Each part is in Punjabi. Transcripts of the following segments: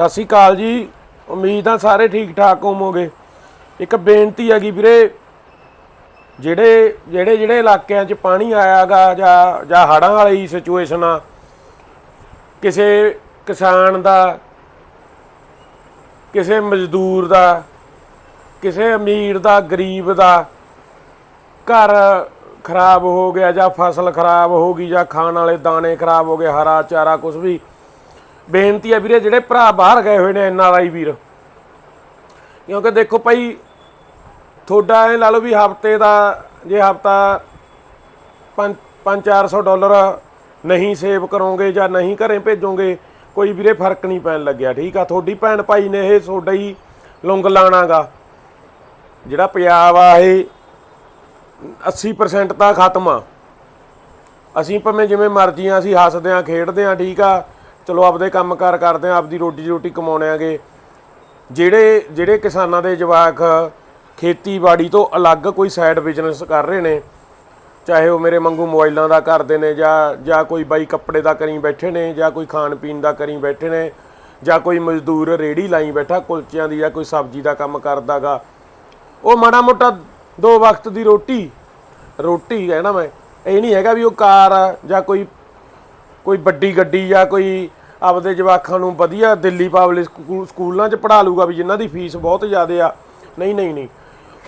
ਸਤਿ ਸ਼੍ਰੀ ਅਕਾਲ ਜੀ। ਉਮੀਦ ਆ ਸਾਰੇ ਠੀਕ ਠਾਕ ਹੋਵੋਗੇ। ਇੱਕ ਬੇਨਤੀ ਹੈਗੀ ਵੀਰੇ, ਜਿਹੜੇ ਜਿਹੜੇ ਜਿਹੜੇ ਇਲਾਕਿਆਂ 'ਚ ਪਾਣੀ ਆਇਆਗਾ ਜਾਂ ਜਾਂ ਹੜ੍ਹਾਂ ਵਾਲੀ ਸਿਚੁਏਸ਼ਨ ਆ, ਕਿਸੇ ਕਿਸਾਨ ਦਾ, ਕਿਸੇ ਮਜ਼ਦੂਰ ਦਾ, ਕਿਸੇ ਅਮੀਰ ਦਾ, ਗਰੀਬ ਦਾ ਘਰ ਖਰਾਬ ਹੋ ਗਿਆ ਜਾਂ ਫਸਲ ਖਰਾਬ ਹੋ ਗਈ ਜਾਂ ਖਾਣ ਵਾਲੇ ਦਾਣੇ ਖਰਾਬ ਹੋ ਗਏ, ਹਰਾ ਚਾਰਾ ਕੁਝ ਵੀ ਬੇਨਤੀ ਆ ਵੀਰੇ, ਜਿਹੜੇ ਭਰਾ ਬਾਹਰ ਗਏ ਹੋਏ ਨੇ ਐਨ ਆਰ ਆਈ ਵੀਰ। ਕਿਉਂਕਿ ਦੇਖੋ ਭਾਈ, ਤੁਹਾਡਾ ਇਹ ਲਾ ਲਓ ਵੀ ਹਫ਼ਤੇ ਦਾ, ਜੇ ਹਫਤਾ 5-400 ਡਾਲਰ ਨਹੀਂ ਸੇਵ ਕਰੋਗੇ ਜਾਂ ਨਹੀਂ ਘਰੇ ਭੇਜੋਗੇ, ਕੋਈ ਵੀਰੇ ਫ਼ਰਕ ਨਹੀਂ ਪੈਣ ਲੱਗਿਆ, ਠੀਕ ਆ? ਤੁਹਾਡੀ ਭੈਣ ਭਾਈ ਨੇ ਇਹ ਤੁਹਾਡਾ ਹੀ ਲੁੰਗ ਲਾਣਾਗਾ। ਜਿਹੜਾ ਪੰਜਾਬ ਆ, ਇਹ 80% ਤਾਂ ਖਤਮ ਆ। ਅਸੀਂ ਭਾਵੇਂ ਜਿਵੇਂ ਮਰਜ਼ੀ ਆ, ਅਸੀਂ ਹੱਸਦੇ ਆ, ਖੇਡਦੇ ਆ, ਠੀਕ ਆ? ਚਲੋ ਆਪਦੇ ਕੰਮਕਾਰ ਕਰਦੇ ਆ, ਆਪਦੀ ਰੋਟੀ ਰੋਟੀ ਕਮਾਉਣੇ ਆਗੇ। ਜਿਹੜੇ ਜਿਹੜੇ ਕਿਸਾਨਾਂ ਦੇ ਜਵਾਕ ਖੇਤੀਬਾੜੀ ਤੋਂ ਅਲੱਗ ਕੋਈ ਸਾਈਡ ਬਿਜ਼ਨਸ ਕਰ ਰਹੇ ਨੇ, ਚਾਹੇ ਉਹ ਮੇਰੇ ਵਾਂਗੂ ਮੋਬਾਈਲਾਂ ਦਾ ਕਰਦੇ ਨੇ ਜਾਂ ਜਾਂ ਕੋਈ ਬਾਈ ਕੱਪੜੇ ਦਾ ਕਰੀ ਬੈਠੇ ਨੇ ਜਾਂ ਕੋਈ ਖਾਣ ਪੀਣ ਦਾ ਕਰੀ ਬੈਠੇ ਨੇ ਜਾਂ ਕੋਈ ਮਜ਼ਦੂਰ ਰੇੜੀ ਲਾਈ ਬੈਠਾ ਕੁਲਚਿਆਂ ਦੀ ਜਾਂ ਕੋਈ ਸਬਜ਼ੀ ਦਾ ਕੰਮ ਕਰਦਾਗਾ। ਉਹ ਮਾੜਾ ਮੋਟਾ ਦੋ ਵਕਤ ਦੀ ਰੋਟੀ ਰੋਟੀ ਹੈ ਨਾ ਮੈਂ, ਇਹ ਨਹੀਂ ਹੈਗਾ ਵੀ ਉਹ ਕਾਰ ਆ ਜਾਂ ਕੋਈ ਕੋਈ ਵੱਡੀ ਗੱਡੀ ਜਾਂ ਕੋਈ ਆਪਦੇ ਜਵਾਕਾਂ ਨੂੰ ਵਧੀਆ ਦਿੱਲੀ ਪਬਲਿਕ ਸਕੂ- ਸਕੂਲਾਂ 'ਚ ਪੜ੍ਹਾ ਲੂਗਾ ਵੀ ਜਿਨ੍ਹਾਂ ਦੀ ਫੀਸ ਬਹੁਤ ਜ਼ਿਆਦਾ ਆ। ਨਹੀਂ ਨਹੀਂ ਨਹੀਂ।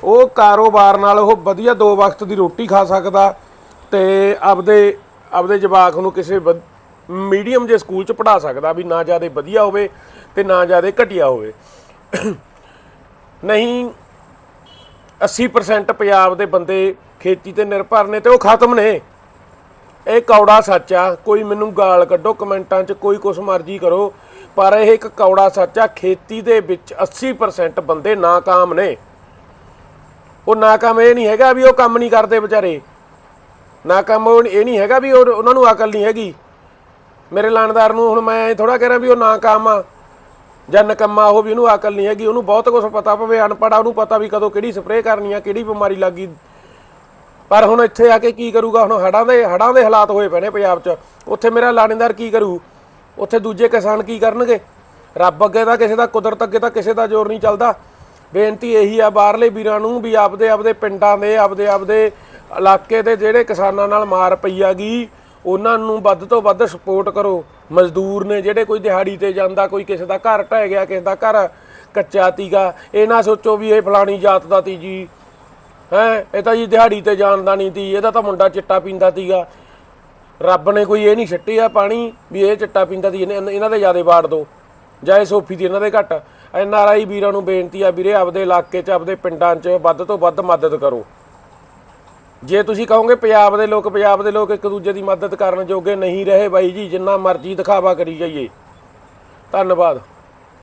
ਉਹ ਕਾਰੋਬਾਰ ਨਾਲ ਉਹ ਵਧੀਆ ਦੋ ਵਕਤ ਦੀ ਰੋਟੀ ਖਾ ਸਕਦਾ ਤੇ ਆਪਦੇ ਆਪਦੇ ਜਵਾਕ ਨੂੰ ਕਿਸੇ ਮੀਡੀਅਮ ਜੇ ਸਕੂਲ 'ਚ ਪੜ੍ਹਾ ਸਕਦਾ ਵੀ ਨਾ ਜ਼ਿਆਦਾ ਵਧੀਆ ਹੋਵੇ ਤੇ ਨਾ ਜ਼ਿਆਦਾ ਘਟੀਆ ਹੋਵੇ। ਨਹੀਂ 80% ਪੰਜਾਬ ਦੇ ਬੰਦੇ ਖੇਤੀ ਤੇ ਨਿਰਭਰ ਨੇ ਤੇ ਉਹ ਖਤਮ ਨੇ। ਇਹ ਕੌੜਾ ਸੱਚ ਆ, ਕੋਈ ਮੈਨੂੰ ਗਾਲ ਕੱਢੋ, ਕਮੈਂਟਾਂ 'ਚ ਕੋਈ ਕੁਛ ਮਰਜ਼ੀ ਕਰੋ, ਪਰ ਇਹ ਇੱਕ ਕੌੜਾ ਸੱਚ ਆ, ਖੇਤੀ ਦੇ ਵਿੱਚ 80% ਬੰਦੇ ਨਾਕਾਮ ਨੇ। ਉਹ ਨਾਕਾਮ ਇਹ ਨਹੀਂ ਹੈਗਾ ਵੀ ਉਹ ਕੰਮ ਨਹੀਂ ਕਰਦੇ ਵਿਚਾਰੇ। ਨਾਕਾਮ ਉਹ ਇਹ ਨਹੀਂ ਹੈਗਾ ਵੀ ਉਹਨਾਂ ਨੂੰ ਅਕਲ ਨਹੀਂ ਹੈਗੀ। ਮੇਰੇ ਲਾਣਦਾਰ ਨੂੰ ਹੁਣ ਮੈਂ ਥੋੜਾ ਕਹਿ ਰਿਹਾ ਵੀ ਉਹ ਨਾਕਾਮ ਆ, ਜਾਂ ਨਕੰਮਾ, ਉਹ ਵੀ ਉਹਨੂੰ ਅਕਲ ਨਹੀਂ ਹੈਗੀ, ਉਹਨੂੰ ਬਹੁਤ ਕੁਝ ਪਤਾ ਪਵੇ ਅਨਪੜਾ ਉਹਨੂੰ ਪਤਾ ਵੀ ਕਦੋਂ ਕਿਹੜੀ ਸਪਰੇਅ ਕਰਨੀ ਆ, ਕਿਹੜੀ ਬਿਮਾਰੀ ਲੱਗੀ ਪਰ ਹੁਣ ਇੱਥੇ ਆ ਕੇ ਕੀ ਕਰੂਗਾ? ਹੁਣ ਹੜਾਂ ਦੇ ਹੜਾਂ ਦੇ ਹਾਲਾਤ ਹੋਏ ਪਏ ਨੇ ਪੰਜਾਬ 'ਚ। ਉੱਥੇ ਮੇਰਾ ਲਾਣੇਦਾਰ ਕੀ ਕਰੂ? ਉੱਥੇ ਦੂਜੇ ਕਿਸਾਨ ਕੀ ਕਰਨਗੇ? ਰੱਬ ਅੱਗੇ ਤਾਂ ਕਿਸੇ ਦਾ, ਕੁਦਰਤ ਅੱਗੇ ਤਾਂ ਕਿਸੇ ਦਾ ਜ਼ੋਰ ਨਹੀਂ ਚੱਲਦਾ। ਬੇਨਤੀ ਇਹੀ ਆ ਬਾਹਰਲੇ ਵੀਰਾਂ ਨੂੰ ਵੀ ਆਪਦੇ ਆਪਦੇ ਪਿੰਡਾਂ ਦੇ, ਆਪਦੇ ਆਪਦੇ ਇਲਾਕੇ ਦੇ ਜਿਹੜੇ ਕਿਸਾਨਾਂ ਨਾਲ ਮਾਰ ਪਈ ਆਗੀ, ਉਹਨਾਂ ਨੂੰ ਵੱਧ ਤੋਂ ਵੱਧ ਸਪੋਰਟ ਕਰੋ। ਮਜ਼ਦੂਰ ਨੇ ਜਿਹੜੇ ਕੋਈ ਦਿਹਾੜੀ ਤੇ ਜਾਂਦਾ, ਕੋਈ ਕਿਸੇ ਦਾ ਘਰ ਢਹਿ ਗਿਆ, ਕਿਸੇ ਦਾ ਘਰ ਕੱਚਾ ਤੀਗਾ, ਇਹ ਨਾ ਸੋਚੋ ਵੀ ਇਹ ਫਲਾਣੀ ਜਾਤ ਦਾ ਤੀ ਜੀ ਹੈ, ਇਹ ਤਾਂ ਜੀ ਦਿਹਾੜੀ ਤੇ ਜਾਣਦਾ ਨਹੀਂ ਸੀ ਇਹਦਾ ਤਾਂ ਮੁੰਡਾ ਚਿੱਟਾ ਪੀਂਦਾ ਸੀਗਾ। ਰੱਬ ਨੇ ਕੋਈ ਇਹ ਨਹੀਂ ਛੱਟੀ ਆ ਪਾਣੀ, ਵੀ ਇਹ ਚਿੱਟਾ ਪੀਂਦਾ ਸੀ, ਇਹਨੇ- ਇਹਨਾਂ ਦੇ ਜਿਆਦੇ ਵਾੜ ਦੋ। ਜਾਂ ਇਹ ਸੋਫੀ ਦੀ ਇਹਨਾਂ ਦੇ ਘੱਟ। ਐਨ ਆਰ ਆਈ ਵੀਰਾਂ ਨੂੰ ਬੇਨਤੀ ਆ ਵੀਰੇ, ਆਪਦੇ ਇਲਾਕੇ 'ਚ, ਆਪਦੇ ਪਿੰਡਾਂ 'ਚ ਵੱਧ ਤੋਂ ਵੱਧ ਮਦਦ ਕਰੋ। ਜੇ ਤੁਸੀਂ ਕਹੋਗੇ ਪੰਜਾਬ ਦੇ ਲੋਕ, ਪੰਜਾਬ ਦੇ ਲੋਕ ਇੱਕ ਦੂਜੇ ਦੀ ਮਦਦ ਕਰਨ ਜੋਗੇ ਨਹੀਂ ਰਹੇ ਬਾਈ ਜੀ, ਜਿੰਨਾ ਮਰਜ਼ੀ ਦਿਖਾਵਾ ਕਰੀ ਜਾਈਏ। ਧੰਨਵਾਦ।